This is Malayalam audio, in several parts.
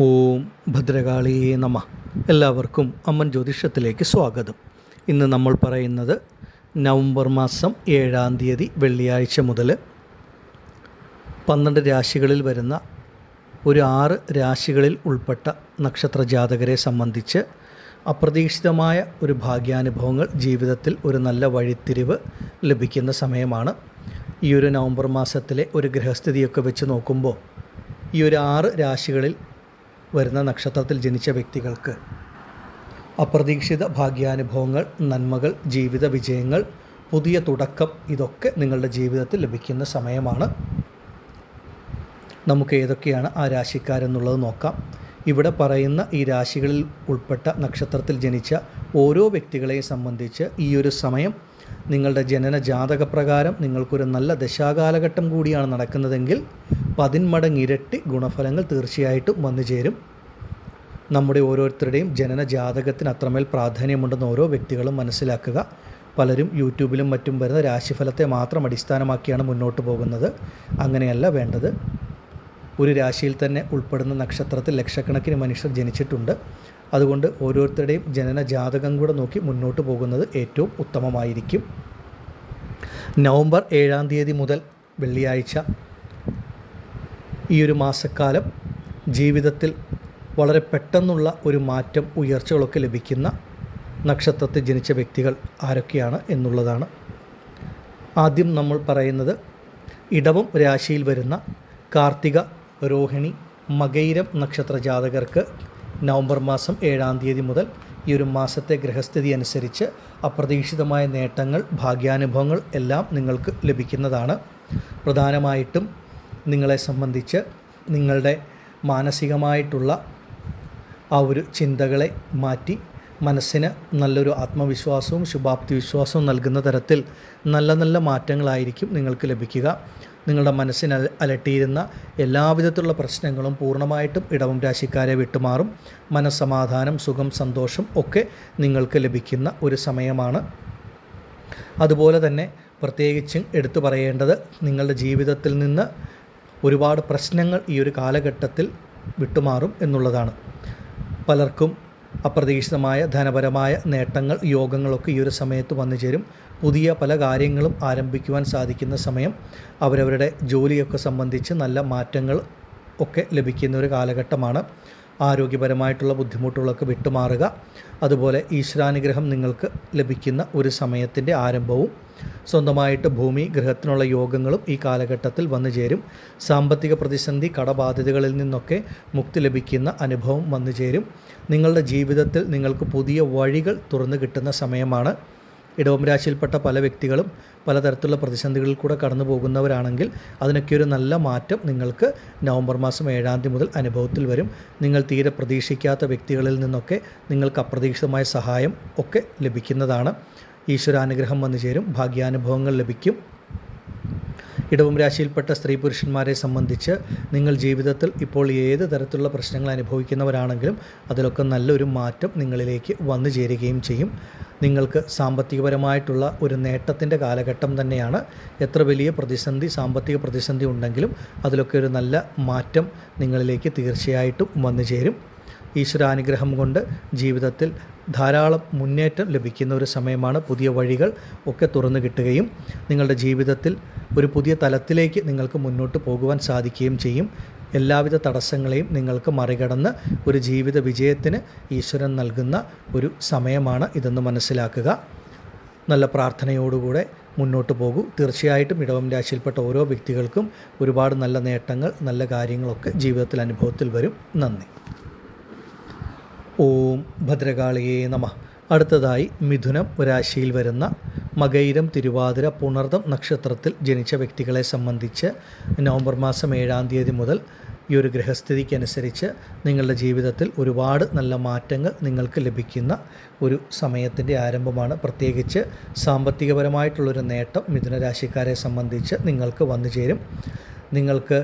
ഓം ഭദ്രകാളിയേ നമ. എല്ലാവർക്കും അമ്മൻ ജ്യോതിഷത്തിലേക്ക് സ്വാഗതം. ഇന്ന് നമ്മൾ പറയുന്നത് നവംബർ മാസം ഏഴാം തീയതി വെള്ളിയാഴ്ച മുതൽ പന്ത്രണ്ട് രാശികളിൽ വരുന്ന ഒരു ആറ് രാശികളിൽ ഉൾപ്പെട്ട നക്ഷത്ര ജാതകരെ സംബന്ധിച്ച് അപ്രതീക്ഷിതമായ ഒരു ഭാഗ്യാനുഭവങ്ങൾ ജീവിതത്തിൽ ഒരു നല്ല വഴിത്തിരിവ് ലഭിക്കുന്ന സമയമാണ്. ഈ ഒരു നവംബർ മാസത്തിലെ ഒരു ഗ്രഹസ്ഥിതിയൊക്കെ വെച്ച് നോക്കുമ്പോൾ ഈ ഒരു ആറ് രാശികളിൽ വരുന്ന നക്ഷത്രത്തിൽ ജനിച്ച വ്യക്തികൾക്ക്. അപ്രതീക്ഷിത ഭാഗ്യാനുഭവങ്ങൾ നന്മകൾ ജീവിത വിജയങ്ങൾ പുതിയ തുടക്കം ഇതൊക്കെ നിങ്ങളുടെ ജീവിതത്തിൽ ലഭിക്കുന്ന സമയമാണ്. നമുക്ക് ഏതൊക്കെയാണ് ആ രാശിക്കാരെന്നുള്ളത് നോക്കാം. ഇവിടെ പറയുന്ന ഈ രാശികളിൽ ഉൾപ്പെട്ട നക്ഷത്രത്തിൽ ജനിച്ച ഓരോ വ്യക്തികളെ സംബന്ധിച്ച് ഈ ഒരു സമയം നിങ്ങളുടെ ജനന ജാതകപ്രകാരം നിങ്ങൾക്കൊരു നല്ല ദശാകാലഘട്ടം കൂടിയാണ് നടക്കുന്നതെങ്കിൽ പതിന്മടങ്ങിരട്ടി ഗുണഫലങ്ങൾ തീർച്ചയായിട്ടും വന്നു ചേരും. നമ്മുടെ ഓരോരുത്തരുടെയും ജനന ജാതകത്തിന് അത്രമേൽ പ്രാധാന്യമുണ്ടെന്ന് ഓരോ വ്യക്തികളും മനസ്സിലാക്കുക. പലരും യൂട്യൂബിലും മറ്റും വരുന്ന രാശിഫലത്തെ മാത്രം അടിസ്ഥാനമാക്കിയാണ് മുന്നോട്ട് പോകുന്നത്. അങ്ങനെയല്ല വേണ്ടത്. ഒരു രാശിയിൽ തന്നെ ഉൾപ്പെടുന്ന നക്ഷത്രത്തിൽ ലക്ഷക്കണക്കിന് മനുഷ്യർ ജനിച്ചിട്ടുണ്ട്. അതുകൊണ്ട് ഓരോരുത്തരുടെയും ജനന ജാതകം കൂടെ നോക്കി മുന്നോട്ട് പോകുന്നത് ഏറ്റവും ഉത്തമമായിരിക്കും. നവംബർ ഏഴാം തീയതി മുതൽ വെള്ളിയാഴ്ച. ഈ ഒരു മാസക്കാലം ജീവിതത്തിൽ വളരെ പെട്ടെന്നുള്ള ഒരു മാറ്റം ഉയർച്ചകളൊക്കെ ലഭിക്കുന്ന നക്ഷത്രത്തിൽ ജനിച്ച വ്യക്തികൾ ആരൊക്കെയാണ് എന്നുള്ളതാണ്. ആദ്യം നമ്മൾ പറയുന്നത് ഇടവം രാശിയിൽ വരുന്ന കാർത്തിക രോഹിണി മകൈരം നക്ഷത്ര ജാതകർക്ക് നവംബർ മാസം ഏഴാം തീയതി മുതൽ ഈ ഒരു മാസത്തെ ഗ്രഹസ്ഥിതി അനുസരിച്ച് അപ്രതീക്ഷിതമായ നേട്ടങ്ങൾ ഭാഗ്യാനുഭവങ്ങൾ എല്ലാം നിങ്ങൾക്ക് ലഭിക്കുന്നതാണ്. പ്രധാനമായിട്ടും നിങ്ങളെ സംബന്ധിച്ച് നിങ്ങളുടെ മാനസികമായിട്ടുള്ള ആ ഒരു ചിന്തകളെ മാറ്റി മനസ്സിന് നല്ലൊരു ആത്മവിശ്വാസവും ശുഭാപ്തി വിശ്വാസവും നൽകുന്ന തരത്തിൽ നല്ല നല്ല മാറ്റങ്ങളായിരിക്കും നിങ്ങൾക്ക് ലഭിക്കുക. നിങ്ങളുടെ മനസ്സിന് അല അലട്ടിയിരുന്ന എല്ലാവിധത്തിലുള്ള പ്രശ്നങ്ങളും പൂർണമായിട്ടും ഇടവം രാശിക്കാരെ വിട്ടുമാറും. മനസ്സമാധാനം സുഖം സന്തോഷം ഒക്കെ നിങ്ങൾക്ക് ലഭിക്കുന്ന ഒരു സമയമാണ്. അതുപോലെ തന്നെ പ്രത്യേകിച്ചും എടുത്തു പറയേണ്ടത് നിങ്ങളുടെ ജീവിതത്തിൽ നിന്ന് ഒരുപാട് പ്രശ്നങ്ങൾ ഈ ഒരു കാലഘട്ടത്തിൽ വിട്ടുമാറും എന്നുള്ളതാണ്. പലർക്കും അപ്രതീക്ഷിതമായ ധനപരമായ നേട്ടങ്ങൾ യോഗങ്ങളൊക്കെ ഈ ഒരു സമയത്ത് വന്നു ചേരും. പുതിയ പല കാര്യങ്ങളും ആരംഭിക്കുവാൻ സാധിക്കുന്ന സമയം. അവരവരുടെ ജോലിയൊക്കെ സംബന്ധിച്ച് നല്ല മാറ്റങ്ങൾ ഒക്കെ ലഭിക്കുന്ന ഒരു കാലഘട്ടമാണ്. ആരോഗ്യപരമായിട്ടുള്ള ബുദ്ധിമുട്ടുകളൊക്കെ വിട്ടുമാറുക. അതുപോലെ ഈശ്വരാനുഗ്രഹം നിങ്ങൾക്ക് ലഭിക്കുന്ന ഒരു സമയത്തിന്റെ ആരംഭവും സ്വന്തമായിട്ട് ഭൂമി ഗ്രഹത്തിനുള്ള യോഗങ്ങളും ഈ കാലഘട്ടത്തിൽ വന്നു ചേരും. സാമ്പത്തിക പ്രതിസന്ധി കടബാധ്യതകളിൽ നിന്നൊക്കെ മുക്തി ലഭിക്കുന്ന അനുഭവം വന്നു ചേരും. നിങ്ങളുടെ ജീവിതത്തിൽ നിങ്ങൾക്ക് പുതിയ വഴികൾ തുറന്നു കിട്ടുന്ന സമയമാണ്. ഇടവം രാശിയിൽപ്പെട്ട പല വ്യക്തികളും പലതരത്തിലുള്ള പ്രതിസന്ധികളിൽ കൂടെ കടന്നു പോകുന്നവരാണെങ്കിൽ അതിനൊക്കെ ഒരു നല്ല മാറ്റം നിങ്ങൾക്ക് നവംബർ മാസം ഏഴാം തീയതി മുതൽ അനുഭവത്തിൽ വരും. നിങ്ങൾ തീരെ പ്രതീക്ഷിക്കാത്ത വ്യക്തികളിൽ നിന്നൊക്കെ നിങ്ങൾക്ക് അപ്രതീക്ഷിതമായ സഹായം ഒക്കെ ലഭിക്കുന്നതാണ്. ഈശ്വരാനുഗ്രഹം വന്നു ചേരും ഭാഗ്യാനുഭവങ്ങൾ ലഭിക്കും. ഇടവം രാശിയിൽപ്പെട്ട സ്ത്രീ പുരുഷന്മാരെ സംബന്ധിച്ച് നിങ്ങൾ ജീവിതത്തിൽ ഇപ്പോൾ ഏത് തരത്തിലുള്ള പ്രശ്നങ്ങൾ അനുഭവിക്കുന്നവരാണെങ്കിലും അതിലൊക്കെ നല്ലൊരു മാറ്റം നിങ്ങളിലേക്ക് വന്നു ചേരുകയും ചെയ്യും. നിങ്ങൾക്ക് സാമ്പത്തികപരമായിട്ടുള്ള ഒരു നേട്ടത്തിന്റെ കാലഘട്ടം തന്നെയാണ്. എത്ര വലിയ പ്രതിസന്ധി സാമ്പത്തിക പ്രതിസന്ധി ഉണ്ടെങ്കിലും അതിലൊക്കെ ഒരു നല്ല മാറ്റം നിങ്ങളിലേക്ക് തീർച്ചയായിട്ടും വന്നു ചേരും. ഈശ്വരാനുഗ്രഹം കൊണ്ട് ജീവിതത്തിൽ ധാരാളം മുന്നേറ്റം ലഭിക്കുന്ന ഒരു സമയമാണ് പുതിയ വഴികൾ ഒക്കെ തുറന്നു കിട്ടുകയും നിങ്ങളുടെ ജീവിതത്തിൽ ഒരു പുതിയ തലത്തിലേക്ക് നിങ്ങൾക്ക് മുന്നോട്ട് പോകുവാൻ സാധിക്കുകയും ചെയ്യും. എല്ലാവിധ തടസ്സങ്ങളെയും നിങ്ങൾക്ക് മറികടന്ന് ഒരു ജീവിത വിജയത്തിന് ഈശ്വരൻ നൽകുന്ന ഒരു സമയമാണ് ഇതെന്ന് മനസ്സിലാക്കുക. നല്ല പ്രാർത്ഥനയോടുകൂടെ മുന്നോട്ട് പോകൂ. തീർച്ചയായിട്ടും ഇടവം രാശിയിൽപ്പെട്ട ഓരോ വ്യക്തികൾക്കും ഒരുപാട് നല്ല നേട്ടങ്ങൾ നല്ല കാര്യങ്ങളൊക്കെ ജീവിതത്തിൽ അനുഭവത്തിൽ വരും. നന്ദി. ഓം ഭദ്രകാളിയേ നമ. അടുത്തതായി മിഥുനം രാശിയിൽ വരുന്ന മകൈരം തിരുവാതിര പുണർദം നക്ഷത്രത്തിൽ ജനിച്ച വ്യക്തികളെ സംബന്ധിച്ച് നവംബർ മാസം ഏഴാം തീയതി മുതൽ ഈ ഒരു ഗ്രഹസ്ഥിതിക്കനുസരിച്ച് നിങ്ങളുടെ ജീവിതത്തിൽ ഒരുപാട് നല്ല മാറ്റങ്ങൾ നിങ്ങൾക്ക് ലഭിക്കുന്ന ഒരു സമയത്തിന്റെ ആരംഭമാണ്. പ്രത്യേകിച്ച് സാമ്പത്തികപരമായിട്ടുള്ളൊരു നേട്ടം മിഥുനരാശിക്കാരെ സംബന്ധിച്ച് നിങ്ങൾക്ക് വന്നു ചേരും. നിങ്ങൾക്ക്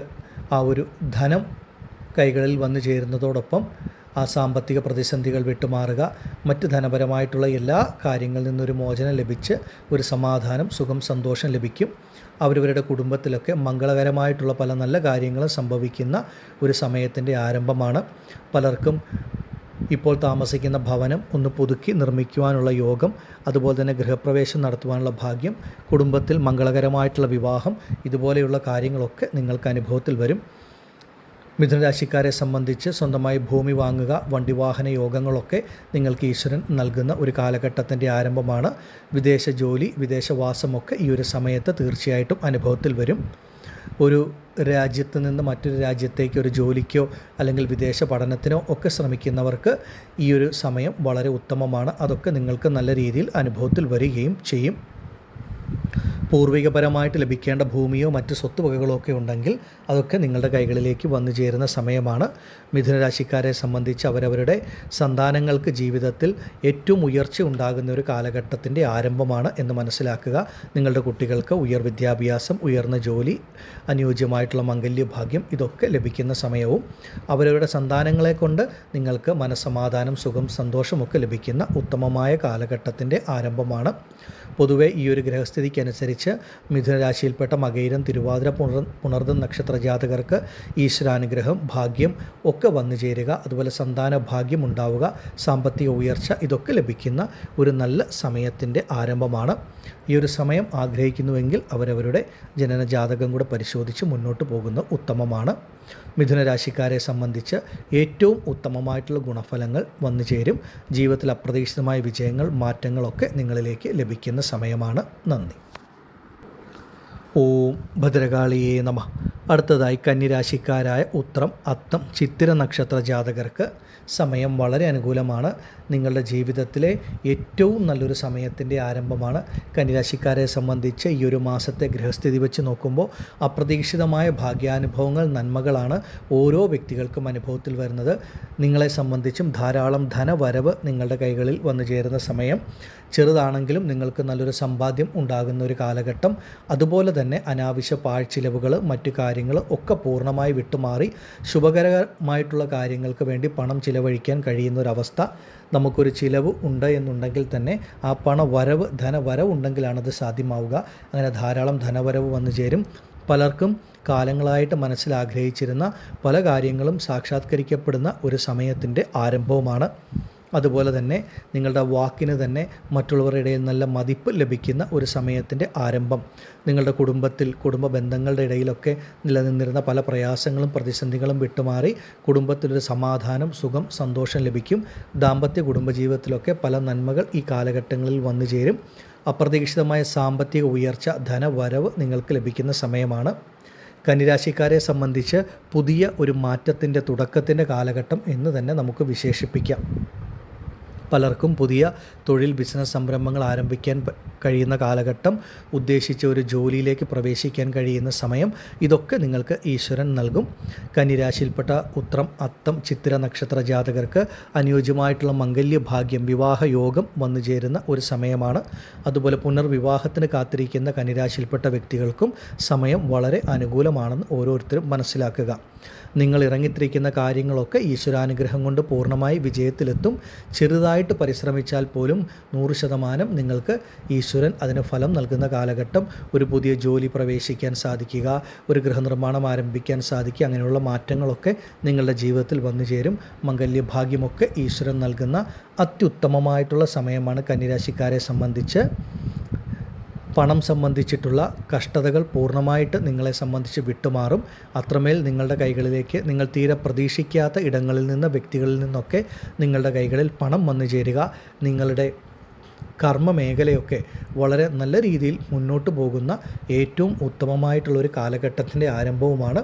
ആ ഒരു ധനം കൈകളിൽ വന്നു ചേരുന്നതോടൊപ്പം ആ സാമ്പത്തിക പ്രതിസന്ധികൾ വിട്ടുമാറുക. മറ്റ് ധനപരമായിട്ടുള്ള എല്ലാ കാര്യങ്ങളിൽ നിന്നൊരു മോചനം ലഭിച്ച് ഒരു സമാധാനം സുഖം സന്തോഷം ലഭിക്കും. അവരവരുടെ കുടുംബത്തിലൊക്കെ മംഗളകരമായിട്ടുള്ള പല നല്ല കാര്യങ്ങളും സംഭവിക്കുന്ന ഒരു സമയത്തിന്റെ ആരംഭമാണ്. പലർക്കും ഇപ്പോൾ താമസിക്കുന്ന ഭവനം ഒന്ന് പുതുക്കി നിർമ്മിക്കുവാനുള്ള യോഗം അതുപോലെ തന്നെ ഗൃഹപ്രവേശം നടത്തുവാനുള്ള ഭാഗ്യം കുടുംബത്തിൽ മംഗളകരമായിട്ടുള്ള വിവാഹം ഇതുപോലെയുള്ള കാര്യങ്ങളൊക്കെ നിങ്ങൾക്ക് അനുഭവത്തിൽ വരും. മിഥുനരാശിക്കാരെ സംബന്ധിച്ച് സ്വന്തമായി ഭൂമി വാങ്ങുക വണ്ടി വാഹന യോഗങ്ങളൊക്കെ നിങ്ങൾക്ക് ഈശ്വരൻ നൽകുന്ന ഒരു കാലഘട്ടത്തിന്റെ ആരംഭമാണ്. വിദേശ ജോലി വിദേശവാസമൊക്കെ ഈ ഒരു സമയത്ത് തീർച്ചയായിട്ടും അനുഭവത്തിൽ വരും. ഒരു രാജ്യത്ത് നിന്ന് മറ്റൊരു രാജ്യത്തേക്ക് ഒരു ജോലിക്കോ അല്ലെങ്കിൽ വിദേശ പഠനത്തിനോ ഒക്കെ ശ്രമിക്കുന്നവർക്ക് ഈ ഒരു സമയം വളരെ ഉത്തമമാണ്. അതൊക്കെ നിങ്ങൾക്ക് നല്ല രീതിയിൽ അനുഭവത്തിൽ വരികയും ചെയ്യും. പൂർവികപരമായിട്ട് ലഭിക്കേണ്ട ഭൂമിയോ മറ്റ് സ്വത്തുവകകളോ ഒക്കെ ഉണ്ടെങ്കിൽ അതൊക്കെ നിങ്ങളുടെ കൈകളിലേക്ക് വന്നു ചേരുന്ന സമയമാണ്. മിഥുനരാശിക്കാരെ സംബന്ധിച്ച് അവരവരുടെ സന്താനങ്ങൾക്ക് ജീവിതത്തിൽ ഏറ്റവും ഉയർച്ച ഉണ്ടാകുന്ന ഒരു കാലഘട്ടത്തിന്റെ ആരംഭമാണ് എന്ന് മനസ്സിലാക്കുക. നിങ്ങളുടെ കുട്ടികൾക്ക് ഉയർ വിദ്യാഭ്യാസം ഉയർന്ന ജോലി അനുയോജ്യമായിട്ടുള്ള മംഗല്യഭാഗ്യം ഇതൊക്കെ ലഭിക്കുന്ന സമയവും അവരവരുടെ സന്താനങ്ങളെ കൊണ്ട് നിങ്ങൾക്ക് മനസ്സമാധാനം സുഖം സന്തോഷമൊക്കെ ലഭിക്കുന്ന ഉത്തമമായ കാലഘട്ടത്തിന്റെ ആരംഭമാണ്. പൊതുവേ ഈ ഒരു ഗ്രഹസ്ഥിതിക്കനുസരിച്ച് മിഥുനരാശിയിൽപ്പെട്ട മകയിരം തിരുവാതിര പുണർ പുണർദം നക്ഷത്ര ജാതകർക്ക് ഈശ്വരാനുഗ്രഹം ഭാഗ്യം ഒക്കെ വന്നു ചേരുക. അതുപോലെ സന്താന ഭാഗ്യം ഉണ്ടാവുക. സാമ്പത്തിക ഉയർച്ച ഇതൊക്കെ ലഭിക്കുന്ന ഒരു നല്ല സമയത്തിന്റെ ആരംഭമാണ്. ഈ ഒരു സമയം ആഗ്രഹിക്കുന്നുവെങ്കിൽ അവരവരുടെ ജനന ജാതകം കൂടെ പരിശോധിച്ച് മുന്നോട്ട് പോകുന്ന ഉത്തമമാണ്. മിഥുനരാശിക്കാരെ സംബന്ധിച്ച് ഏറ്റവും ഉത്തമമായിട്ടുള്ള ഗുണഫലങ്ങൾ വന്നു ചേരും. ജീവിതത്തിൽ അപ്രതീക്ഷിതമായ വിജയങ്ങൾ മാറ്റങ്ങളൊക്കെ നിങ്ങളിലേക്ക് ലഭിക്കുന്ന സമയമാണ്. നന്ദി. ഓം ഭദ്രകാളിയെ നമ. അടുത്തതായി കന്നിരാശിക്കാരായ ഉത്രം അത്തം ചിത്തിര നക്ഷത്ര ജാതകർക്ക് സമയം വളരെ അനുകൂലമാണ്. നിങ്ങളുടെ ജീവിതത്തിലെ ഏറ്റവും നല്ലൊരു സമയത്തിന്റെ ആരംഭമാണ് കന്നിരാശിക്കാരെ സംബന്ധിച്ച് ഈ ഒരു മാസത്തെ ഗൃഹസ്ഥിതി വെച്ച് നോക്കുമ്പോൾ അപ്രതീക്ഷിതമായ ഭാഗ്യാനുഭവങ്ങൾ നന്മകളാണ് ഓരോ വ്യക്തികൾക്കും അനുഭവത്തിൽ വരുന്നത്. നിങ്ങളെ സംബന്ധിച്ചും ധാരാളം ധനവരവ് നിങ്ങളുടെ കൈകളിൽ വന്നു ചേരുന്ന സമയം. ചെറുതാണെങ്കിലും നിങ്ങൾക്ക് നല്ലൊരു സമ്പാദ്യം ഉണ്ടാകുന്ന ഒരു കാലഘട്ടം. അതുപോലെ തന്നെ അനാവശ്യ പാഴ്ചിലവുകൾ മറ്റു കാര്യങ്ങൾ ഒക്കെ പൂർണമായി വിട്ടുമാറി ശുഭകരമായിട്ടുള്ള കാര്യങ്ങൾക്ക് വേണ്ടി പണം ചിലവഴിക്കാൻ കഴിയുന്ന ഒരവസ്ഥ നമുക്കൊരു ചിലവ് ഉണ്ട് എന്നുണ്ടെങ്കിൽ തന്നെ ആ പണവരവ് ധനവരവ് ഉണ്ടെങ്കിലാണത് സാധ്യമാവുക. അങ്ങനെ ധാരാളം ധനവരവ് വന്നു ചേരും. പലർക്കും കാലങ്ങളായിട്ട് മനസ്സിൽ ആഗ്രഹിച്ചിരുന്ന പല കാര്യങ്ങളും സാക്ഷാത്കരിക്കപ്പെടുന്ന ഒരു സമയത്തിന്റെ ആരംഭവുമാണ്. അതുപോലെ തന്നെ നിങ്ങളുടെ വാക്കിന് തന്നെ മറ്റുള്ളവരുടെ ഇടയിൽ നല്ല മതിപ്പ് ലഭിക്കുന്ന ഒരു സമയത്തിന്റെ ആരംഭം. നിങ്ങളുടെ കുടുംബത്തിൽ കുടുംബ ബന്ധങ്ങളുടെ ഇടയിലൊക്കെ നിലനിന്നിരുന്ന പല പ്രയാസങ്ങളും പ്രതിസന്ധികളും വിട്ടുമാറി കുടുംബത്തിലൊരു സമാധാനം സുഖം സന്തോഷം ലഭിക്കും. ദാമ്പത്യ കുടുംബജീവിതത്തിലൊക്കെ പല നന്മകൾ ഈ കാലഘട്ടങ്ങളിൽ വന്നു ചേരും. അപ്രതീക്ഷിതമായ സാമ്പത്തിക ഉയർച്ച ധനവരവ് നിങ്ങൾക്ക് ലഭിക്കുന്ന സമയമാണ്. കന്നിരാശിക്കാരെ സംബന്ധിച്ച് പുതിയ ഒരു മാറ്റത്തിന്റെ തുടക്കത്തിന്റെ കാലഘട്ടം എന്ന് തന്നെ നമുക്ക് വിശേഷിപ്പിക്കാം. പലർക്കും പുതിയ തൊഴിൽ ബിസിനസ് സംരംഭങ്ങൾ ആരംഭിക്കാൻ കഴിയുന്ന കാലഘട്ടം ഉദ്ദേശിച്ച ഒരു ജോലിയിലേക്ക് പ്രവേശിക്കാൻ കഴിയുന്ന സമയം ഇതൊക്കെ നിങ്ങൾക്ക് ഈശ്വരൻ നൽകും. കന്നിരാശിയിൽപ്പെട്ട ഉത്രം അത്തം ചിത്തിര നക്ഷത്ര ജാതകർക്ക് അനുയോജ്യമായിട്ടുള്ള മംഗല്യ ഭാഗ്യം വിവാഹ യോഗം വന്നു ചേരുന്ന ഒരു സമയമാണ്. അതുപോലെ പുനർവിവാഹത്തിന് കാത്തിരിക്കുന്ന കന്നിരാശിയിൽപ്പെട്ട വ്യക്തികൾക്കും സമയം വളരെ അനുകൂലമാണെന്ന് ഓരോരുത്തരും മനസ്സിലാക്കുക. നിങ്ങൾ ഇറങ്ങിത്തിരിക്കുന്ന കാര്യങ്ങളൊക്കെ ഈശ്വരാനുഗ്രഹം കൊണ്ട് പൂർണമായി വിജയത്തിലെത്തും. ചെറുതായിട്ട് പരിശ്രമിച്ചാൽ പോലും നൂറ് ശതമാനം നിങ്ങൾക്ക് ഈശ്വരൻ അതിന് ഫലം നൽകുന്ന കാലഘട്ടം ഒരു പുതിയ ജോലി പ്രവേശിക്കാൻ സാധിക്കുക ഒരു ഗൃഹനിർമ്മാണം ആരംഭിക്കാൻ സാധിക്കുക അങ്ങനെയുള്ള മാറ്റങ്ങളൊക്കെ നിങ്ങളുടെ ജീവിതത്തിൽ വന്നു ചേരും. മംഗല്യഭാഗ്യമൊക്കെ ഈശ്വരൻ നൽകുന്ന അത്യുത്തമമായിട്ടുള്ള സമയമാണ് കന്നിരാശിക്കാരെ സംബന്ധിച്ച്. പണം സംബന്ധിച്ചിട്ടുള്ള കഷ്ടതകൾ പൂർണമായിട്ട് നിങ്ങളെ സംബന്ധിച്ച് വിട്ടുമാറും. അത്രമേൽ നിങ്ങളുടെ കൈകളിലേക്ക് നിങ്ങൾ തീരെ പ്രതീക്ഷിക്കാത്ത ഇടങ്ങളിൽ നിന്ന് വ്യക്തികളിൽ നിന്നൊക്കെ നിങ്ങളുടെ കൈകളിൽ പണം വന്നു ചേരുക. നിങ്ങളുടെ കർമ്മ മേഖലയൊക്കെ വളരെ നല്ല രീതിയിൽ മുന്നോട്ട് പോകുന്ന ഏറ്റവും ഉത്തമമായിട്ടുള്ളൊരു കാലഘട്ടത്തിന്റെ ആരംഭവുമാണ്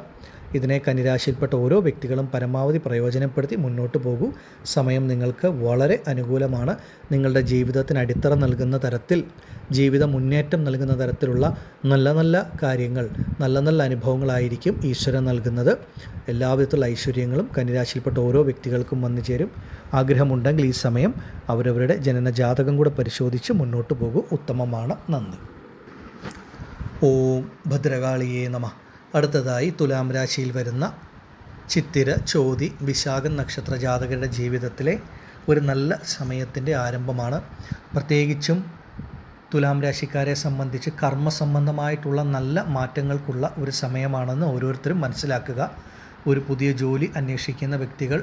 ഇതിനെ കന്നിരാശിയിൽപ്പെട്ട ഓരോ വ്യക്തികളും പരമാവധി പ്രയോജനപ്പെടുത്തി മുന്നോട്ട് പോകൂ. സമയം നിങ്ങൾക്ക് വളരെ അനുകൂലമാണ്. നിങ്ങളുടെ ജീവിതത്തിന് അടിത്തറ നൽകുന്ന തരത്തിൽ ജീവിത മുന്നേറ്റം നൽകുന്ന തരത്തിലുള്ള നല്ല നല്ല കാര്യങ്ങൾ നല്ല നല്ല അനുഭവങ്ങളായിരിക്കും ഈശ്വരൻ നൽകുന്നത്. എല്ലാവിധത്തിലുള്ള ഐശ്വര്യങ്ങളും കന്നിരാശിയിൽപ്പെട്ട ഓരോ വ്യക്തികൾക്കും വന്നു ചേരും. ആഗ്രഹമുണ്ടെങ്കിൽ ഈ സമയം അവരവരുടെ ജനന ജാതകം കൂടെ പരിശോധിച്ച് മുന്നോട്ട് പോകൂ. ഉത്തമമാണ്. നന്ദി. ഓം ഭദ്രകാളിയേ നമ. അടുത്തതായി തുലാം രാശിയിൽ വരുന്ന ചിത്തിര ചോതി വിശാഖം നക്ഷത്ര ജാതകരുടെ ജീവിതത്തിലെ ഒരു നല്ല സമയത്തിന്റെ ആരംഭമാണ്. പ്രത്യേകിച്ചും തുലാം രാശിക്കാരെ സംബന്ധിച്ച് കർമ്മ സംബന്ധമായിട്ടുള്ള നല്ല മാറ്റങ്ങൾക്കുള്ള ഒരു സമയമാണെന്ന് ഓരോരുത്തരും മനസ്സിലാക്കുക. ഒരു പുതിയ ജോലി അന്വേഷിക്കുന്ന വ്യക്തികൾ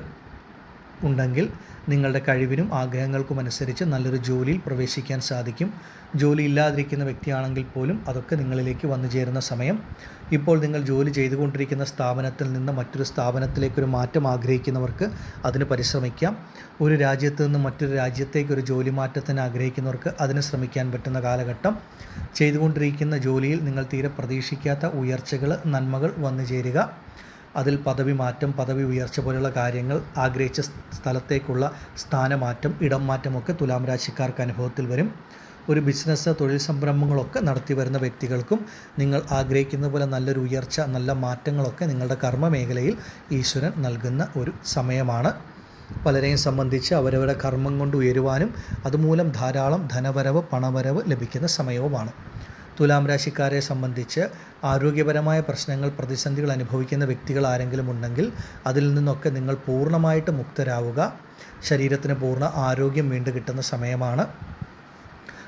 ഉണ്ടെങ്കിൽ നിങ്ങളുടെ കഴിവിനും ആഗ്രഹങ്ങൾക്കും അനുസരിച്ച് നല്ലൊരു ജോലിയിൽ പ്രവേശിക്കാൻ സാധിക്കും. ജോലി ഇല്ലാതിരിക്കുന്ന വ്യക്തിയാണെങ്കിൽ പോലും അതൊക്കെ നിങ്ങളിലേക്ക് വന്നു ചേരുന്ന സമയം. ഇപ്പോൾ നിങ്ങൾ ജോലി ചെയ്തുകൊണ്ടിരിക്കുന്ന സ്ഥാപനത്തിൽ നിന്ന് മറ്റൊരു സ്ഥാപനത്തിലേക്കൊരു മാറ്റം ആഗ്രഹിക്കുന്നവർക്ക് അതിന് പരിശ്രമിക്കാം. ഒരു രാജ്യത്ത് നിന്ന് മറ്റൊരു രാജ്യത്തേക്ക് ഒരു ജോലി മാറ്റത്തിന് ആഗ്രഹിക്കുന്നവർക്ക് അതിന് ശ്രമിക്കാൻ പറ്റുന്ന കാലഘട്ടം. ചെയ്തുകൊണ്ടിരിക്കുന്ന ജോലിയിൽ നിങ്ങൾ തീരെ പ്രതീക്ഷിക്കാത്ത ഉയർച്ചകൾ നന്മകൾ വന്നു ചേരുക. അതിൽ പദവി മാറ്റം പദവി ഉയർച്ച പോലുള്ള കാര്യങ്ങൾ ആഗ്രഹിച്ച സ്ഥലത്തേക്കുള്ള സ്ഥാനമാറ്റം ഇടം മാറ്റമൊക്കെ തുലാം രാശിക്കാർക്ക് അനുഭവത്തിൽ വരും. ഒരു ബിസിനസ് തൊഴിൽ സംരംഭങ്ങളൊക്കെ നടത്തി വരുന്ന വ്യക്തികൾക്കും നിങ്ങൾ ആഗ്രഹിക്കുന്ന പോലെ നല്ലൊരു ഉയർച്ച നല്ല മാറ്റങ്ങളൊക്കെ നിങ്ങളുടെ കർമ്മ മേഖലയിൽ ഈശ്വരൻ നൽകുന്ന ഒരു സമയമാണ്. പലരെയും സംബന്ധിച്ച് അവരവരുടെ കർമ്മം കൊണ്ട് ഉയരുവാനും അതുമൂലം ധാരാളം ധനവരവ് പണവരവ് ലഭിക്കുന്ന സമയവുമാണ്. തുലാം രാശിക്കാരെ സംബന്ധിച്ച് ആരോഗ്യപരമായ പ്രശ്നങ്ങൾ പ്രതിസന്ധികൾ അനുഭവിക്കുന്ന വ്യക്തികൾ ആരെങ്കിലും ഉണ്ടെങ്കിൽ അതിൽ നിന്നൊക്കെ നിങ്ങൾ പൂർണമായിട്ട് മുക്തരാവുക. ശരീരത്തിന് പൂർണ ആരോഗ്യം വീണ്ടും കിട്ടുന്ന സമയമാണ്.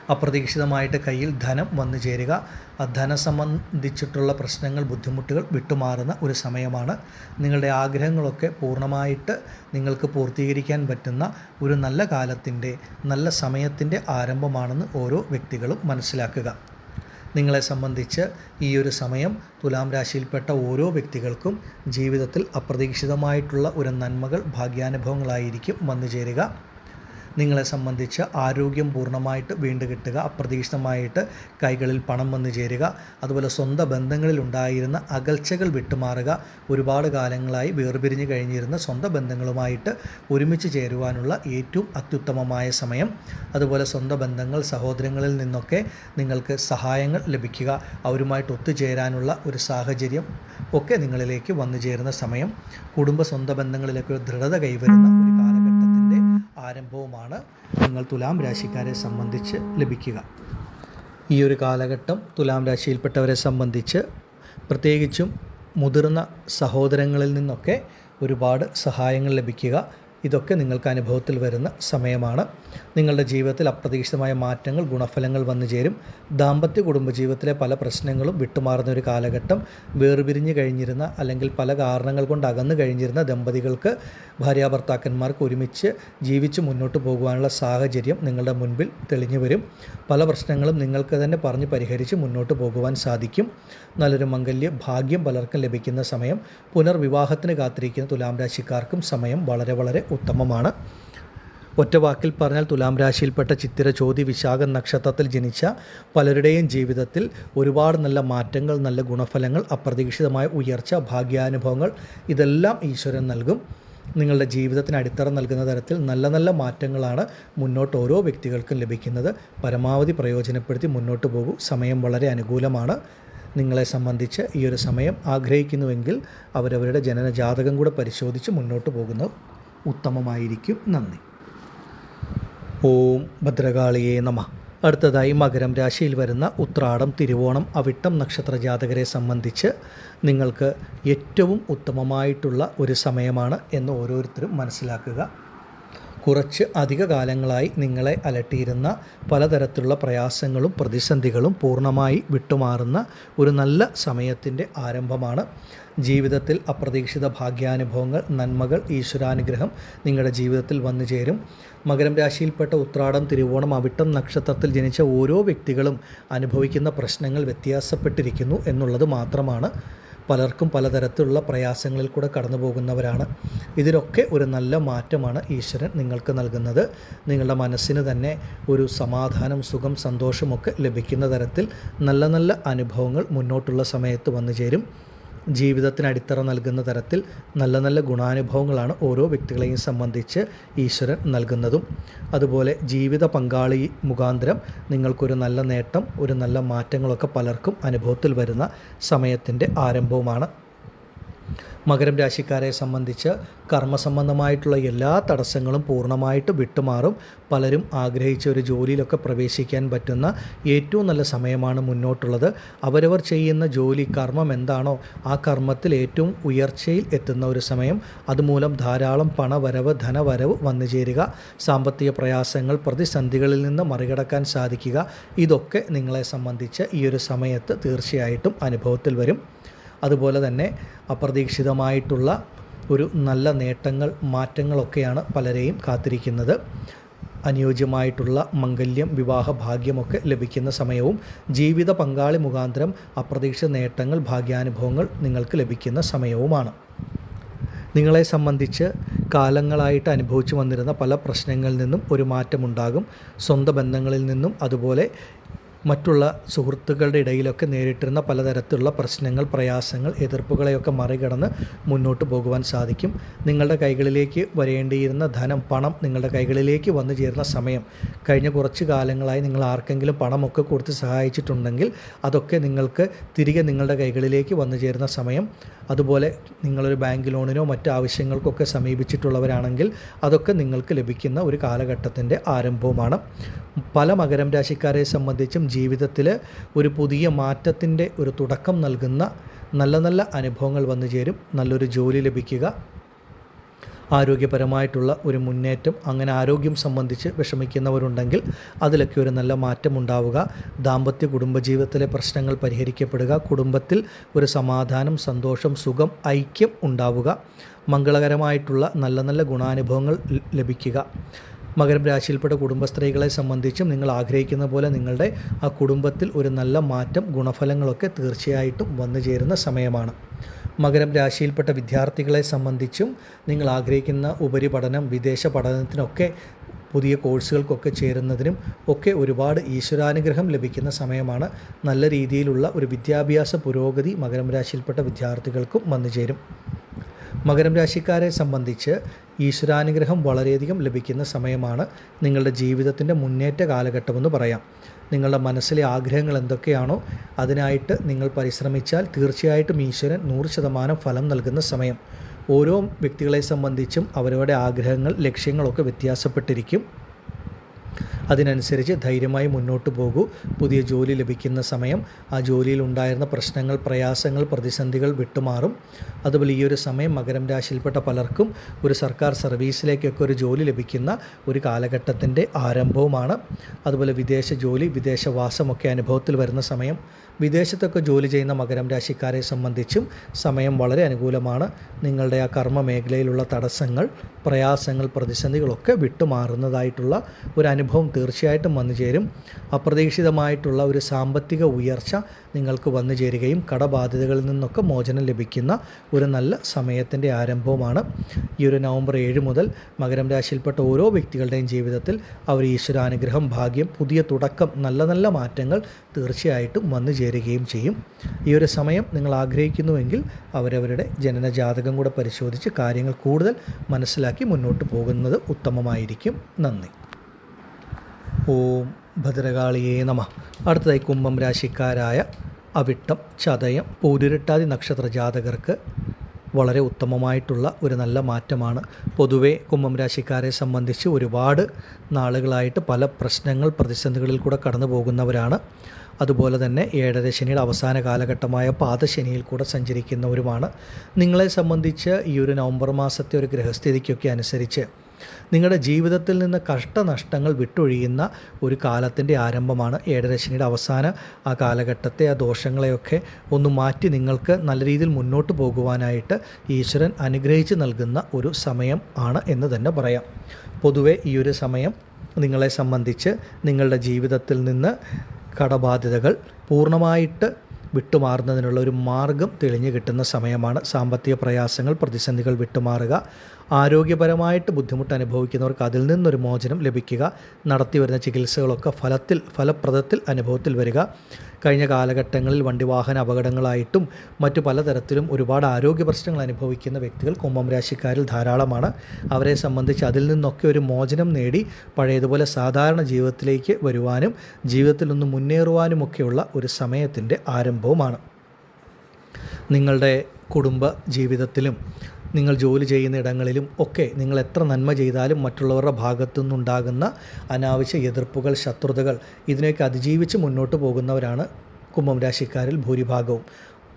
അപ്രതീക്ഷിതമായിട്ട് കയ്യിൽ ധനം വന്നു ചേരുക. ആ ധനം സംബന്ധിച്ചിട്ടുള്ള പ്രശ്നങ്ങൾ ബുദ്ധിമുട്ടുകൾ വിട്ടുമാറുന്ന ഒരു സമയമാണ്. നിങ്ങളുടെ ആഗ്രഹങ്ങളൊക്കെ പൂർണമായിട്ട് നിങ്ങൾക്ക് പൂർത്തീകരിക്കാൻ പറ്റുന്ന ഒരു നല്ല കാലത്തിന്റെ നല്ല സമയത്തിന്റെ ആരംഭമാണെന്ന് ഓരോ വ്യക്തികളും മനസ്സിലാക്കുക. നിങ്ങളെ സംബന്ധിച്ച് ഈ ഒരു സമയം തുലാം രാശിയിൽപ്പെട്ട ഓരോ വ്യക്തികൾക്കും ജീവിതത്തിൽ അപ്രതീക്ഷിതമായിട്ടുള്ള ഒരു നന്മകൾ ഭാഗ്യാനുഭവങ്ങളായിരിക്കും വന്നു ചേരുക നിങ്ങളെ സംബന്ധിച്ച് ആരോഗ്യം പൂർണമായിട്ട് വീണ്ടും കിട്ടുക അപ്രതീക്ഷിതമായിട്ട് കൈകളിൽ പണം വന്നു ചേരുക അതുപോലെ സ്വന്തം ബന്ധങ്ങളിൽ ഉണ്ടായിരുന്ന അകൽച്ചകൾ വിട്ടുമാറുക ഒരുപാട് കാലങ്ങളായി വേർപിരിഞ്ഞു കഴിഞ്ഞിരുന്ന സ്വന്തം ബന്ധങ്ങളുമായിട്ട് ഒരുമിച്ച് ചേരുവാനുള്ള ഏറ്റവും അത്യുത്തമമായ സമയം. അതുപോലെ സ്വന്തം ബന്ധങ്ങൾ സഹോദരങ്ങളിൽ നിന്നൊക്കെ നിങ്ങൾക്ക് സഹായങ്ങൾ ലഭിക്കുക അവരുമായിട്ട് ഒത്തുചേരാനുള്ള ഒരു സാഹചര്യം ഒക്കെ നിങ്ങളിലേക്ക് വന്നു ചേരുന്ന സമയം. കുടുംബ സ്വന്തം ബന്ധങ്ങളിലേക്ക് ദൃഢത കൈവരുന്ന ഒരു കാലഘട്ടത്തിന്റെ ആരംഭവുമാണ് നിങ്ങൾ തുലാം രാശിക്കാരെ സംബന്ധിച്ച് ലഭിക്കുക. ഈ ഒരു കാലഘട്ടം തുലാം രാശിയിൽപ്പെട്ടവരെ സംബന്ധിച്ച് പ്രത്യേകിച്ചും മുതിർന്ന സഹോദരങ്ങളിൽ നിന്നൊക്കെ ഒരുപാട് സഹായങ്ങൾ ലഭിക്കുക. ഇതൊക്കെ നിങ്ങൾക്ക് അനുഭവത്തിൽ വരുന്ന സമയമാണ്. നിങ്ങളുടെ ജീവിതത്തിൽ അപ്രതീക്ഷിതമായ മാറ്റങ്ങൾ ഗുണഫലങ്ങൾ വന്നു ചേരും. ദാമ്പത്യ കുടുംബജീവിതത്തിലെ പല പ്രശ്നങ്ങളും വിട്ടുമാറുന്ന ഒരു കാലഘട്ടം വേർപിരിഞ്ഞ് കഴിഞ്ഞിരുന്ന അല്ലെങ്കിൽ പല കാരണങ്ങൾ കൊണ്ട് അകന്നു കഴിഞ്ഞിരുന്ന ദമ്പതികൾക്ക് ഭാര്യാഭർത്താക്കന്മാർക്ക് ഒരുമിച്ച് ജീവിച്ച് മുന്നോട്ട് പോകുവാനുള്ള സാഹചര്യം നിങ്ങളുടെ മുൻപിൽ തെളിഞ്ഞു വരും. പല പ്രശ്നങ്ങളും നിങ്ങൾക്ക് തന്നെ പറഞ്ഞ് പരിഹരിച്ച് മുന്നോട്ട് പോകുവാൻ സാധിക്കും. നല്ലൊരു മംഗല്യ ഭാഗ്യം പലർക്കും ലഭിക്കുന്ന സമയം. പുനർവിവാഹത്തിന് കാത്തിരിക്കുന്ന തുലാം രാശിക്കാർക്കും സമയം വളരെ വളരെ ഉത്തമമാണ്. ഒറ്റ വാക്കിൽ പറഞ്ഞാൽ തുലാം രാശിയിൽപ്പെട്ട ചിത്തിര ചോതി വിശാഖ നക്ഷത്രത്തിൽ ജനിച്ച പലരുടെയും ജീവിതത്തിൽ ഒരുപാട് നല്ല മാറ്റങ്ങൾ നല്ല ഗുണഫലങ്ങൾ അപ്രതീക്ഷിതമായ ഉയർച്ച ഭാഗ്യാനുഭവങ്ങൾ ഇതെല്ലാം ഈശ്വരൻ നൽകും. നിങ്ങളുടെ ജീവിതത്തിന് അടിത്തറ നൽകുന്ന തരത്തിൽ നല്ല നല്ല മാറ്റങ്ങളാണ് മുന്നോട്ട് ഓരോ വ്യക്തികൾക്കും ലഭിക്കുന്നത്. പരമാവധി പ്രയോജനപ്പെടുത്തി മുന്നോട്ട് പോകൂ. സമയം വളരെ അനുകൂലമാണ്. നിങ്ങളെ സംബന്ധിച്ച് ഈ ഒരു സമയം ആഗ്രഹിക്കുന്നുവെങ്കിൽ അവരവരുടെ ജനന ജാതകം കൂടെ പരിശോധിച്ച് മുന്നോട്ട് പോകുന്നത് ഉത്തമമായിരിക്കും. നന്ദി. ഓം ഭദ്രകാളിയേ നമ. അടുത്തതായി മകരം രാശിയിൽ വരുന്ന ഉത്രാടം തിരുവോണം അവിട്ടം നക്ഷത്ര ജാതകരെ സംബന്ധിച്ച് നിങ്ങൾക്ക് ഏറ്റവും ഉത്തമമായിട്ടുള്ള ഒരു സമയമാണ് എന്ന് ഓരോരുത്തരും മനസ്സിലാക്കുക. കുറച്ച് അധിക കാലങ്ങളായി നിങ്ങളെ അലട്ടിയിരുന്ന പലതരത്തിലുള്ള പ്രയാസങ്ങളും പ്രതിസന്ധികളും പൂർണമായി വിട്ടുമാറുന്ന ഒരു നല്ല സമയത്തിന്റെ ആരംഭമാണ്. ജീവിതത്തിൽ അപ്രതീക്ഷിത ഭാഗ്യാനുഭവങ്ങൾ നന്മകൾ ഈശ്വരാനുഗ്രഹം നിങ്ങളുടെ ജീവിതത്തിൽ വന്നു ചേരും. മകരം രാശിയിൽപ്പെട്ട ഉത്രാടം തിരുവോണം അവിട്ടം നക്ഷത്രത്തിൽ ജനിച്ച ഓരോ വ്യക്തികളും അനുഭവിക്കുന്ന പ്രശ്നങ്ങൾ വ്യത്യാസപ്പെട്ടിരിക്കുന്നു എന്നുള്ളത് മാത്രമാണ്. പലർക്കും പലതരത്തിലുള്ള പ്രയാസങ്ങളിൽ കൂടെ കടന്നു പോകുന്നവരാണ് ഇതിലൊക്കെ ഒരു നല്ല മാറ്റമാണ് ഈശ്വരൻ നിങ്ങൾക്ക് നൽകുന്നത്. നിങ്ങളുടെ മനസ്സിന് തന്നെ ഒരു സമാധാനം സുഖം സന്തോഷമൊക്കെ ലഭിക്കുന്ന തരത്തിൽ നല്ല നല്ല അനുഭവങ്ങൾ മുന്നോട്ടുള്ള സമയത്ത് വന്നു ചേരും. ജീവിതത്തിന് അടിത്തറ നൽകുന്ന തരത്തിൽ നല്ല നല്ല ഗുണാനുഭവങ്ങളാണ് ഓരോ വ്യക്തികളെയും സംബന്ധിച്ച് ഈശ്വരൻ നൽകുന്നതും. അതുപോലെ ജീവിത പങ്കാളി മുഖാന്തരം നിങ്ങൾക്കൊരു നല്ല നേട്ടം ഒരു നല്ല മാറ്റങ്ങളൊക്കെ പലർക്കും അനുഭവത്തിൽ വരുന്ന സമയത്തിന്റെ ആരംഭവുമാണ് മകരം രാശിക്കാരെ സംബന്ധിച്ച് കർമ്മസംബന്ധമായിട്ടുള്ള എല്ലാ തടസ്സങ്ങളും പൂർണമായിട്ട് വിട്ടുമാറും. പലരും ആഗ്രഹിച്ച ഒരു ജോലിയിലൊക്കെ പ്രവേശിക്കാൻ പറ്റുന്ന ഏറ്റവും നല്ല സമയമാണ് മുന്നോട്ടുള്ളത്. അവരവർ ചെയ്യുന്ന ജോലി കർമ്മം എന്താണോ ആ കർമ്മത്തിൽ ഏറ്റവും ഉയർച്ചയിൽ എത്തുന്ന ഒരു സമയം. അതുമൂലം ധാരാളം പണവരവ് ധനവരവ് വന്നു ചേരുക. സാമ്പത്തിക പ്രയാസങ്ങൾ പ്രതിസന്ധികളിൽ നിന്ന് മറികടക്കാൻ സാധിക്കുക. ഇതൊക്കെ നിങ്ങളെ സംബന്ധിച്ച് ഈ ഒരു സമയത്ത് തീർച്ചയായിട്ടും അനുഭവത്തിൽ വരും. അതുപോലെ തന്നെ അപ്രതീക്ഷിതമായിട്ടുള്ള ഒരു നല്ല നേട്ടങ്ങൾ മാറ്റങ്ങളൊക്കെയാണ് പലരെയും കാത്തിരിക്കുന്നത്. അനുയോജ്യമായിട്ടുള്ള മംഗല്യം വിവാഹ ഭാഗ്യമൊക്കെ ലഭിക്കുന്ന സമയവും ജീവിത പങ്കാളി മുഖാന്തരം അപ്രതീക്ഷിത നേട്ടങ്ങൾ ഭാഗ്യാനുഭവങ്ങൾ നിങ്ങൾക്ക് ലഭിക്കുന്ന സമയവുമാണ്. നിങ്ങളെ സംബന്ധിച്ച് കാലങ്ങളായിട്ട് അനുഭവിച്ചു വന്നിരുന്ന പല പ്രശ്നങ്ങളിൽ നിന്നും ഒരു മാറ്റമുണ്ടാകും. സ്വന്തം ബന്ധങ്ങളിൽ നിന്നും അതുപോലെ മറ്റുള്ള സുഹൃത്തുക്കളുടെ ഇടയിലൊക്കെ നേരിട്ടിരുന്ന പലതരത്തിലുള്ള പ്രശ്നങ്ങൾ പ്രയാസങ്ങൾ എതിർപ്പുകളെയൊക്കെ മറികടന്ന് മുന്നോട്ട് പോകുവാൻ സാധിക്കും. നിങ്ങളുടെ കൈകളിലേക്ക് വരേണ്ടിയിരുന്ന ധനം പണം നിങ്ങളുടെ കൈകളിലേക്ക് വന്നു ചേരുന്ന സമയം കഴിഞ്ഞ കുറച്ച് കാലങ്ങളായി നിങ്ങൾ ആർക്കെങ്കിലും പണമൊക്കെ കൊടുത്ത് സഹായിച്ചിട്ടുണ്ടെങ്കിൽ അതൊക്കെ നിങ്ങൾക്ക് തിരികെ നിങ്ങളുടെ കൈകളിലേക്ക് വന്നു ചേരുന്ന സമയം. അതുപോലെ നിങ്ങളൊരു ബാങ്ക് ലോണിനോ മറ്റ് ആവശ്യങ്ങൾക്കൊക്കെ സമീപിച്ചിട്ടുള്ളവരാണെങ്കിൽ അതൊക്കെ നിങ്ങൾക്ക് ലഭിക്കുന്ന ഒരു കാലഘട്ടത്തിന്റെ ആരംഭവുമാണ്. പല മകരം രാശിക്കാരെ സംബന്ധിച്ചും ജീവിതത്തിൽ ഒരു പുതിയ മാറ്റത്തിന്റെ ഒരു തുടക്കം നൽകുന്ന നല്ല നല്ല അനുഭവങ്ങൾ വന്നു ചേരും. നല്ലൊരു ജോലി ലഭിക്കുക. ആരോഗ്യപരമായിട്ടുള്ള ഒരു മുന്നേറ്റം അങ്ങനെ ആരോഗ്യം സംബന്ധിച്ച് വിഷമിക്കുന്നവരുണ്ടെങ്കിൽ അതിലൊക്കെ ഒരു നല്ല മാറ്റം ഉണ്ടാവുക ദാമ്പത്യ കുടുംബജീവിതത്തിലെ പ്രശ്നങ്ങൾ പരിഹരിക്കപ്പെടുക. കുടുംബത്തിൽ ഒരു സമാധാനം സന്തോഷം സുഖം ഐക്യം ഉണ്ടാവുക. മംഗളകരമായിട്ടുള്ള നല്ല നല്ല ഗുണാനുഭവങ്ങൾ ലഭിക്കുക. മകരം രാശിയിൽപ്പെട്ട കുടുംബസ്ത്രീകളെ സംബന്ധിച്ചും നിങ്ങൾ ആഗ്രഹിക്കുന്ന പോലെ നിങ്ങളുടെ ആ കുടുംബത്തിൽ ഒരു നല്ല മാറ്റം ഗുണഫലങ്ങളൊക്കെ തീർച്ചയായിട്ടും വന്നു ചേരുന്ന സമയമാണ്. മകരം രാശിയിൽപ്പെട്ട വിദ്യാർത്ഥികളെ സംബന്ധിച്ചും നിങ്ങൾ ആഗ്രഹിക്കുന്ന ഉപരിപഠനം വിദേശ പഠനത്തിനൊക്കെ പുതിയ കോഴ്സുകൾക്കൊക്കെ ചേരുന്നതിനും ഒക്കെ ഒരുപാട് ഈശ്വരാനുഗ്രഹം ലഭിക്കുന്ന സമയമാണ്. നല്ല രീതിയിലുള്ള ഒരു വിദ്യാഭ്യാസ പുരോഗതി മകരം രാശിയിൽപ്പെട്ട വിദ്യാർത്ഥികൾക്കും വന്നു ചേരും. മകരം രാശിക്കാരെ സംബന്ധിച്ച് ഈശ്വരാനുഗ്രഹം വളരെയധികം ലഭിക്കുന്ന സമയമാണ് നിങ്ങളുടെ ജീവിതത്തിന്റെ മുന്നേറ്റ കാലഘട്ടമെന്ന് പറയാം. നിങ്ങളുടെ മനസ്സിലെ ആഗ്രഹങ്ങൾ എന്തൊക്കെയാണോ അതിനായിട്ട് നിങ്ങൾ പരിശ്രമിച്ചാൽ തീർച്ചയായിട്ടും ഈശ്വരൻ നൂറ് ശതമാനം ഫലം നൽകുന്ന സമയം. ഓരോ വ്യക്തികളെ സംബന്ധിച്ചും അവരവരുടെ ആഗ്രഹങ്ങൾ ലക്ഷ്യങ്ങളൊക്കെ വ്യത്യാസപ്പെട്ടിരിക്കും. അതിനനുസരിച്ച് ധൈര്യമായി മുന്നോട്ട് പോകൂ. പുതിയ ജോലി ലഭിക്കുന്ന സമയം ആ ജോലിയിൽ ഉണ്ടായിരുന്ന പ്രശ്നങ്ങൾ പ്രയാസങ്ങൾ പ്രതിസന്ധികൾ വിട്ടുമാറും. അതുപോലെ ഈ ഒരു സമയം മകരം രാശിയിൽപ്പെട്ട പലർക്കും ഒരു സർക്കാർ സർവീസിലേക്കൊക്കെ ഒരു ജോലി ലഭിക്കുന്ന ഒരു കാലഘട്ടത്തിന്റെ ആരംഭവുമാണ്. അതുപോലെ വിദേശ ജോലി വിദേശവാസമൊക്കെ അനുഭവത്തിൽ വരുന്ന സമയം. വിദേശത്തൊക്കെ ജോലി ചെയ്യുന്ന മകരം രാശിക്കാരെ സംബന്ധിച്ചും സമയം വളരെ അനുകൂലമാണ്. നിങ്ങളുടെ ആ കർമ്മ മേഖലയിലുള്ള തടസ്സങ്ങൾ പ്രയാസങ്ങൾ പ്രതിസന്ധികളൊക്കെ വിട്ടുമാറുന്നതായിട്ടുള്ള ഒരു അനുഭവം തീർച്ചയായിട്ടും വന്നു ചേരും. അപ്രതീക്ഷിതമായിട്ടുള്ള ഒരു സാമ്പത്തിക ഉയർച്ച നിങ്ങൾക്ക് വന്നു ചേരുകയും കടബാധ്യതകളിൽ നിന്നൊക്കെ മോചനം ലഭിക്കുന്ന ഒരു നല്ല സമയത്തിന്റെ ആരംഭവുമാണ്. ഈ ഒരു നവംബർ ഏഴ് മുതൽ മകരം രാശിയിൽപ്പെട്ട ഓരോ വ്യക്തികളുടെയും ജീവിതത്തിൽ അവർ ഈശ്വരാനുഗ്രഹം ഭാഗ്യം പുതിയ തുടക്കം നല്ല നല്ല മാറ്റങ്ങൾ തീർച്ചയായിട്ടും വന്നു ചേരുകയും ചെയ്യും. ഈ ഒരു സമയം നിങ്ങൾ ആഗ്രഹിക്കുന്നുവെങ്കിൽ അവരവരുടെ ജനന ജാതകം കൂടെ പരിശോധിച്ച് കാര്യങ്ങൾ കൂടുതൽ മനസ്സിലാക്കി മുന്നോട്ട് പോകുന്നത് ഉത്തമമായിരിക്കും. നന്ദി. ഓം ഭദ്രകാളിയേ നമ. അടുത്തതായി കുംഭം രാശിക്കാരായ അവിട്ടം ചതയം പൂരുരുട്ടാതി നക്ഷത്ര ജാതകർക്ക് വളരെ ഉത്തമമായിട്ടുള്ള ഒരു നല്ല മാറ്റമാണ്. പൊതുവെ കുംഭം രാശിക്കാരെ സംബന്ധിച്ച് ഒരുപാട് നാളുകളായിട്ട് പല പ്രശ്നങ്ങൾ പ്രതിസന്ധികളിൽ കൂടെ കടന്നു പോകുന്നവരാണ്. അതുപോലെ തന്നെ ഏഴര ശനിയുടെ അവസാന കാലഘട്ടമായ പാദശനിയിൽ കൂടെ സഞ്ചരിക്കുന്നവരുമാണ്. നിങ്ങളെ സംബന്ധിച്ച് ഈ ഒരു നവംബർ മാസത്തെ ഒരു ഗ്രഹസ്ഥിതിക്കൊക്കെ അനുസരിച്ച് നിങ്ങളുടെ ജീവിതത്തിൽ നിന്ന് കഷ്ടനഷ്ടങ്ങൾ വിട്ടൊഴിയുന്ന ഒരു കാലത്തിന്റെ ആരംഭമാണ് ഏഴരശനിയുടെ അവസാന ആ കാലഘട്ടത്തെ ആ ദോഷങ്ങളെയൊക്കെ ഒന്ന് മാറ്റി നിങ്ങൾക്ക് നല്ല രീതിയിൽ മുന്നോട്ട് പോകുവാനായിട്ട് ഈശ്വരൻ അനുഗ്രഹിച്ച് നൽകുന്ന ഒരു സമയം ആണ് എന്ന് തന്നെ പറയാം. പൊതുവെ ഈ ഒരു സമയം നിങ്ങളെ സംബന്ധിച്ച് നിങ്ങളുടെ ജീവിതത്തിൽ നിന്ന് കടബാധ്യതകൾ പൂർണമായിട്ട് വിട്ടുമാറുന്നതിനുള്ള ഒരു മാർഗം തെളിഞ്ഞു കിട്ടുന്ന സമയമാണ്. സാമ്പത്തിക പ്രയാസങ്ങൾ പ്രതിസന്ധികൾ വിട്ടുമാറുക. ആരോഗ്യപരമായിട്ട് ബുദ്ധിമുട്ട് അനുഭവിക്കുന്നവർക്ക് അതിൽ നിന്നൊരു മോചനം ലഭിക്കുക. നടത്തി വരുന്ന ചികിത്സകളൊക്കെ ഫലത്തിൽ ഫലപ്രദത്തിൽ അനുഭവത്തിൽ വരിക. കഴിഞ്ഞ കാലഘട്ടങ്ങളിൽ വണ്ടി വാഹന അപകടങ്ങളായിട്ടും മറ്റു പലതരത്തിലും ഒരുപാട് ആരോഗ്യ പ്രശ്നങ്ങൾ അനുഭവിക്കുന്ന വ്യക്തികൾ കുംഭം രാശിക്കാരിൽ ധാരാളമാണ്. അവരെ സംബന്ധിച്ച് അതിൽ നിന്നൊക്കെ ഒരു മോചനം നേടി പഴയതുപോലെ സാധാരണ ജീവിതത്തിലേക്ക് വരുവാനും ജീവിതത്തിൽ ഒന്ന് മുന്നേറുവാനുമൊക്കെയുള്ള ഒരു സമയത്തിന്റെ ആരംഭവുമാണ്. നിങ്ങളുടെ കുടുംബ ജീവിതത്തിലും നിങ്ങൾ ജോലി ചെയ്യുന്ന ഇടങ്ങളിലും ഒക്കെ നിങ്ങൾ എത്ര നന്മ ചെയ്താലും മറ്റുള്ളവരുടെ ഭാഗത്തു നിന്നുണ്ടാകുന്ന അനാവശ്യ എതിർപ്പുകൾ ശത്രുതകൾ ഇതിനെയൊക്കെ അതിജീവിച്ച് മുന്നോട്ട് പോകുന്നവരാണ് കുംഭം രാശിക്കാരിൽ ഭൂരിഭാഗവും.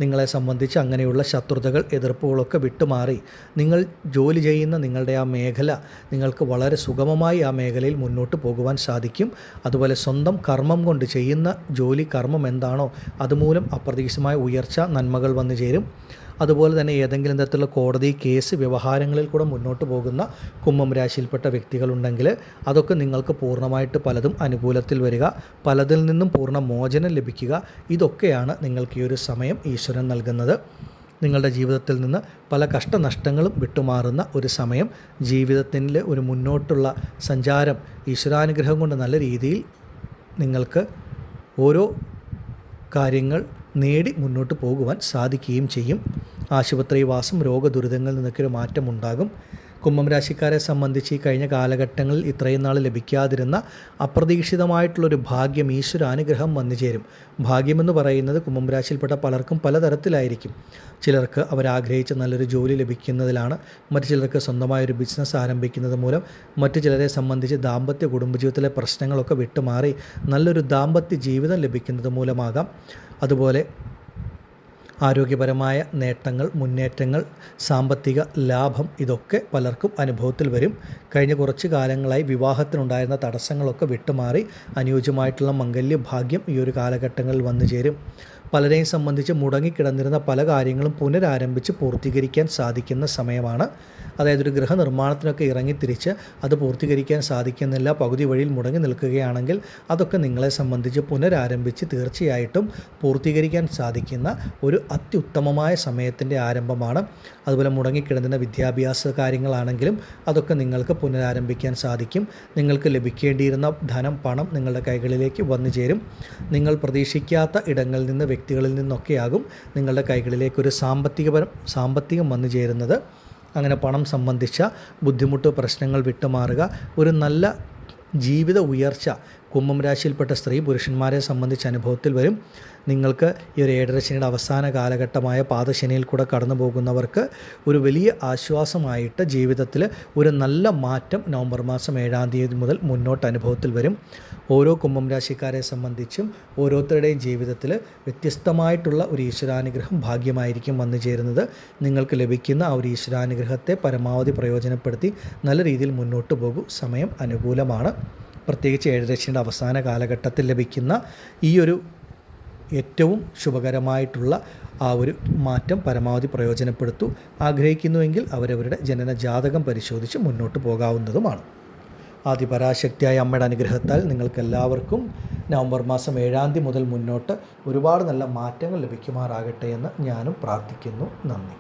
നിങ്ങളെ സംബന്ധിച്ച് അങ്ങനെയുള്ള ശത്രുതകൾ എതിർപ്പുകളൊക്കെ വിട്ടുമാറി നിങ്ങൾ ജോലി ചെയ്യുന്ന നിങ്ങളുടെ ആ മേഖല നിങ്ങൾക്ക് വളരെ സുഗമമായി ആ മേഖലയിൽ മുന്നോട്ട് പോകുവാൻ സാധിക്കും. അതുപോലെ സ്വന്തം കർമ്മം കൊണ്ട് ചെയ്യുന്ന ജോലി കർമ്മം എന്താണോ അതുമൂലം അപ്രതീക്ഷിതമായ ഉയർച്ച നന്മകൾ വന്നു ചേരും. അതുപോലെ തന്നെ ഏതെങ്കിലും തരത്തിലുള്ള കോടതി കേസ് വ്യവഹാരങ്ങളിൽ കൂടെ മുന്നോട്ട് പോകുന്ന കുംഭം രാശിയിൽപ്പെട്ട വ്യക്തികളുണ്ടെങ്കിൽ അതൊക്കെ നിങ്ങൾക്ക് പൂർണമായിട്ട് പലതും അനുകൂലത്തിൽ വരിക പലതിൽ നിന്നും പൂർണ മോചനം ലഭിക്കുക. ഇതൊക്കെയാണ് നിങ്ങൾക്ക് ഈ ഒരു സമയം ഈശ്വരൻ നൽകുന്നത്. നിങ്ങളുടെ ജീവിതത്തിൽ നിന്ന് പല കഷ്ടനഷ്ടങ്ങളും വിട്ടുമാറുന്ന ഒരു സമയം. ജീവിതത്തിന്റെ ഒരു മുന്നോട്ടുള്ള സഞ്ചാരം ഈശ്വരാനുഗ്രഹം കൊണ്ട് നല്ല രീതിയിൽ നിങ്ങൾക്ക് ഓരോ കാര്യങ്ങൾ നേടി മുന്നോട്ട് പോകുവാൻ സാധിക്കുകയും ചെയ്യും. ആശുപത്രിവാസം രോഗദുരിതങ്ങളിൽ നിന്നൊക്കെ ഒരു മാറ്റമുണ്ടാകും. കുംഭം രാശിക്കാരെ സംബന്ധിച്ച് ഈ കഴിഞ്ഞ കാലഘട്ടങ്ങളിൽ ഇത്രയും നാൾ ലഭിക്കാതിരുന്ന അപ്രതീക്ഷിതമായിട്ടുള്ളൊരു ഭാഗ്യം ഈശ്വര അനുഗ്രഹം വന്നു ചേരും. ഭാഗ്യമെന്ന് പറയുന്നത് കുംഭം രാശിയിൽപ്പെട്ട പലർക്കും പലതരത്തിലായിരിക്കും. ചിലർക്ക് അവരാഗ്രഹിച്ച നല്ലൊരു ജോലി ലഭിക്കുന്നതിലാണ് മറ്റു ചിലർക്ക് സ്വന്തമായൊരു ബിസിനസ് ആരംഭിക്കുന്നത് മൂലം മറ്റു ചിലരെ സംബന്ധിച്ച് ദാമ്പത്യ കുടുംബജീവിതത്തിലെ പ്രശ്നങ്ങളൊക്കെ വിട്ടുമാറി നല്ലൊരു ദാമ്പത്യ ജീവിതം ലഭിക്കുന്നത് മൂലമാകാം. അതുപോലെ ആരോഗ്യപരമായ നേട്ടങ്ങൾ മുന്നേറ്റങ്ങൾ സാമ്പത്തിക ലാഭം ഇതൊക്കെ പലർക്കും അനുഭവത്തിൽ വരും. കഴിഞ്ഞ കുറച്ച് കാലങ്ങളായി വിവാഹത്തിനുണ്ടായിരുന്ന തടസ്സങ്ങളൊക്കെ വിട്ടുമാറി അനുയോജ്യമായിട്ടുള്ള മംഗല്യ ഭാഗ്യം ഈ ഒരു കാലഘട്ടങ്ങളിൽ വന്നു ചേരും പലരെയും സംബന്ധിച്ച് മുടങ്ങിക്കിടന്നിരുന്ന പല കാര്യങ്ങളും പുനരാരംഭിച്ച് പൂർത്തീകരിക്കാൻ സാധിക്കുന്ന സമയമാണ്. അതായത് ഒരു ഗൃഹനിർമ്മാണത്തിനൊക്കെ ഇറങ്ങിത്തിരിച്ച് അത് പൂർത്തീകരിക്കാൻ സാധിക്കുന്നില്ല പകുതി വഴിയിൽ മുടങ്ങി നിൽക്കുകയാണെങ്കിൽ അതൊക്കെ നിങ്ങളെ സംബന്ധിച്ച് പുനരാരംഭിച്ച് തീർച്ചയായിട്ടും പൂർത്തീകരിക്കാൻ സാധിക്കുന്ന ഒരു അത്യുത്തമമായ സമയത്തിന്റെ ആരംഭമാണ്. അതുപോലെ മുടങ്ങിക്കിടന്നിരുന്ന വിദ്യാഭ്യാസ കാര്യങ്ങളാണെങ്കിലും അതൊക്കെ നിങ്ങൾക്ക് പുനരാരംഭിക്കാൻ സാധിക്കും. നിങ്ങൾക്ക് ലഭിക്കേണ്ടിയിരുന്ന ധനം പണം നിങ്ങളുടെ കൈകളിലേക്ക് വന്നു ചേരും. നിങ്ങൾ പ്രതീക്ഷിക്കാത്ത ഇടങ്ങളിൽ നിന്ന് വ്യക്തികളിൽ നിന്നൊക്കെയാകും നിങ്ങളുടെ കൈകളിലേക്ക് ഒരു സാമ്പത്തികപരം സാമ്പത്തികം വന്നു ചേരുന്നത്. അങ്ങനെ പണം സംബന്ധിച്ച ബുദ്ധിമുട്ട് പ്രശ്നങ്ങൾ വിട്ടുമാറുക ഒരു നല്ല ജീവിത ഉയർച്ച കുംഭം രാശിയിൽപ്പെട്ട സ്ത്രീ പുരുഷന്മാരെ സംബന്ധിച്ച് അനുഭവത്തിൽ വരും. നിങ്ങൾക്ക് ഈ ഒരു ഏഴര ശനിയുടെ അവസാന കാലഘട്ടമായ പാദശനിയിൽ കൂടെ കടന്നു പോകുന്നവർക്ക് ഒരു വലിയ ആശ്വാസമായിട്ട് ജീവിതത്തിൽ ഒരു നല്ല മാറ്റം നവംബർ മാസം ഏഴാം തീയതി മുതൽ മുന്നോട്ട് അനുഭവത്തിൽ വരും. ഓരോ കുംഭം രാശിക്കാരെ സംബന്ധിച്ചും ഓരോരുത്തരുടെയും ജീവിതത്തിൽ വ്യത്യസ്തമായിട്ടുള്ള ഒരു ഈശ്വരാനുഗ്രഹം ഭാഗ്യമായിരിക്കും വന്നു ചേരുന്നത്. നിങ്ങൾക്ക് ലഭിക്കുന്ന ആ ഒരു ഈശ്വരാനുഗ്രഹത്തെ പരമാവധി പ്രയോജനപ്പെടുത്തി നല്ല രീതിയിൽ മുന്നോട്ട് പോകൂ. സമയം അനുകൂലമാണ്. പ്രത്യേകിച്ച് ഏഴരശ്ശിയുടെ അവസാന കാലഘട്ടത്തിൽ ലഭിക്കുന്ന ഈ ഒരു ഏറ്റവും ശുഭകരമായിട്ടുള്ള ആ ഒരു മാറ്റം പരമാവധി പ്രയോജനപ്പെടുത്തു. ആഗ്രഹിക്കുന്നുവെങ്കിൽ അവരവരുടെ ജനന ജാതകം പരിശോധിച്ച് മുന്നോട്ട് പോകാവുന്നതുമാണ്. ആദിപരാശക്തിയായ അമ്മയുടെ അനുഗ്രഹത്താൽ നിങ്ങൾക്കെല്ലാവർക്കും നവംബർ മാസം ഏഴാം തീയതി മുതൽ മുന്നോട്ട് ഒരുപാട് നല്ല മാറ്റങ്ങൾ ലഭിക്കുമാറാകട്ടെ എന്ന് ഞാനും പ്രാർത്ഥിക്കുന്നു. നന്ദി.